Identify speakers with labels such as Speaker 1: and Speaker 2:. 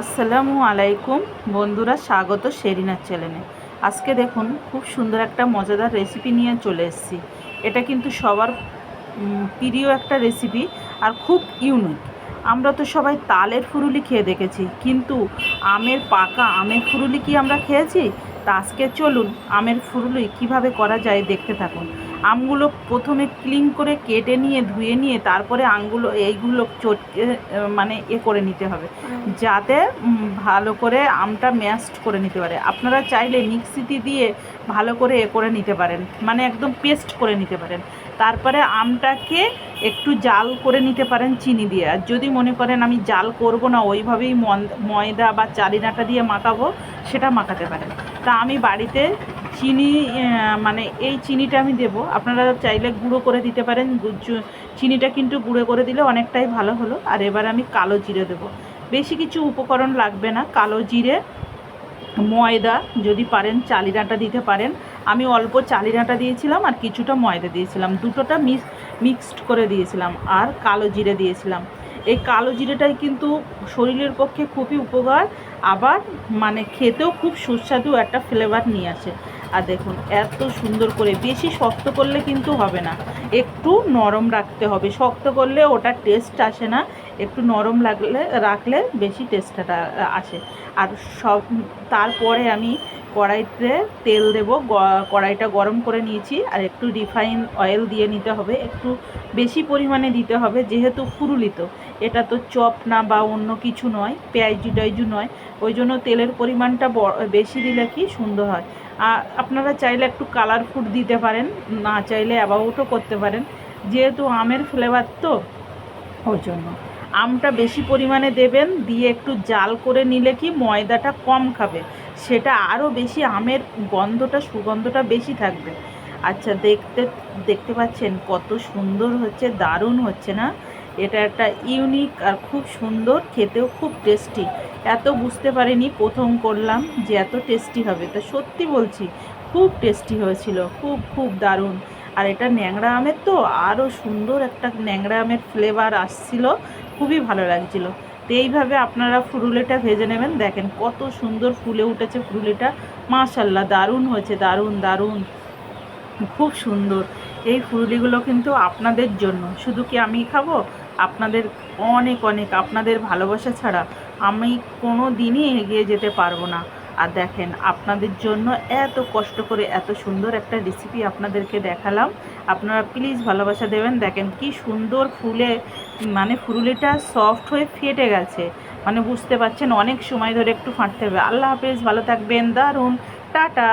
Speaker 1: আসসালামু আলাইকুম বন্ধুরা, স্বাগত শেরিনার চ্যানেলে। আজকে দেখুন, খুব সুন্দর একটা মজাদার রেসিপি নিয়ে চলে এসেছি। এটা কিন্তু সবার প্রিয় একটা রেসিপি আর খুব ইউনিক আমরা তো সবাই তালের ফুরুলি খেয়ে দেখেছি, কিন্তু আমের পাকা আমের ফুরুলি কি আমরা খেয়েছি? তা আজকে চলুন, আমের ফুরুলি কীভাবে করা যায় দেখতে থাকুন। আমগুলো প্রথমে ক্লিন করে কেটে নিয়ে ধুয়ে নিয়ে তারপরে আমগুলো এইগুলো চটকে মানে এ করে নিতে হবে। যাতে ভালো করে আমটা ম্যাশড করে নিতে পারে। আপনারা চাইলে মিক্সিতে দিয়ে ভালো করে এ করে নিতে পারেন। মানে একদম পেস্ট করে নিতে পারেন। তারপরে আমটাকে একটু জাল করে নিতে পারেন চিনি দিয়ে। আর যদি মনে করেন আমি জাল করব না ওইভাবেই ময়দা বা চালিনাটা দিয়ে মাখাবো সেটা মাখাতে পারেন। তা আমি বাড়িতে চিনি মানে এই চিনিটা আমি দেবো। আপনারা চাইলে গুঁড়ো করে দিতে পারেন। চিনিটা কিন্তু গুঁড়ো করে দিলে অনেকটাই ভালো হলো। আর এবার আমি কালো জিরে দেবো। বেশি কিছু উপকরণ লাগবে না। কালো জিরে, ময়দা, যদি পারেন চালিনাটা দিতে পারেন। আমি অল্প চালিনাটা দিয়েছিলাম আর কিছুটা ময়দা দিয়েছিলাম। দুটোটা মিক্স মিক্সড করে দিয়েছিলাম আর কালো জিরে দিয়েছিলাম। এই কালো জিরেটাই কিন্তু শরীরের পক্ষে খুবই উপকার। আবার মানে খেতেও খুব সুস্বাদু একটা ফ্লেভার নিয়ে আসে। আর দেখুন, এত সুন্দর করে, বেশি শক্ত করলে কিন্তু হবে না। একটু নরম রাখতে হবে। শক্ত করলে ওটা টেস্ট আসে না। একটু নরম লাগলে, রাখলে বেশি টেস্টটা আসে। আর সব, তারপরে আমি কড়াইতে তেল দেব কড়াইটা গরম করে নিয়েছি আর একটু রিফাইন অয়েল দিয়ে নিতে হবে, একটু বেশি পরিমাণে দিতে হবে যেহেতু ফুরুলিত। এটা তো চপ না বা অন্য কিছু নয়, পেঁয়াজু টাইজু নয়, ওই জন্য তেলের পরিমাণটা বেশি দিলে কি সুন্দর হয়। আর আপনারা চাইলে একটু কালার ফুড দিতে পারেন, না চাইলে অ্যাবাউটও করতে পারেন। যেহেতু আমের ফ্লেভার তো, ওই জন্য। আমটা বেশি পরিমাণে দেবেন, দিয়ে একটু জাল করে নিলে কি ময়দাটা কম খাবে। সেটা আরও বেশি আমের গন্ধটা, সুগন্ধটা বেশি থাকবে। আচ্ছা দেখতে দেখতে পাচ্ছেন কত সুন্দর হচ্ছে, দারুণ হচ্ছে না? এটা একটা ইউনিক আর খুব সুন্দর, খেতেও খুব টেস্টি এত বুঝতে পারিনি প্রথম করলাম যে এত টেস্টি হবে। তা সত্যি বলছি, খুব টেস্টি হয়েছিল, খুব খুব দারুণ। আর এটা ন্যাংরা আমের তো আরও সুন্দর একটা ন্যাংরা আমের ফ্লেভার আসছিল, খুবই ভালো লাগছিল। তো এইভাবে আপনারা ফুরুলেটা ভেজে নেবেন। দেখেন কত সুন্দর ফুলে উঠেছে ফুরুলেটা। মাশাল্লাহ দারুণ হয়েছে, দারুণ দারুণ। খুব সুন্দর। এই ফুরুলিগুলো কিন্তু আপনাদের জন্য। শুধু কি আমি খাব? আপনাদের অনেক অনেক, আপনাদের ভালোবাসা ছাড়া আমি কোনো দিনই এগিয়ে যেতে পারব না। আর দেখেন, আপনাদের জন্য এত কষ্ট করে এত সুন্দর একটা রেসিপি আপনাদেরকে দেখালাম। আপনারা প্লিজ ভালোবাসা দেবেন। দেখেন কি সুন্দর ফুলে মানে ফুরুলিটা সফট হয়ে ফেটে গেছে। মানে বুঝতে পারছেন, অনেক সময় ধরে একটু ফাটতে হবে। আল্লাহ হাফেজ, ভালো থাকবেন। দারুণ। টাটা।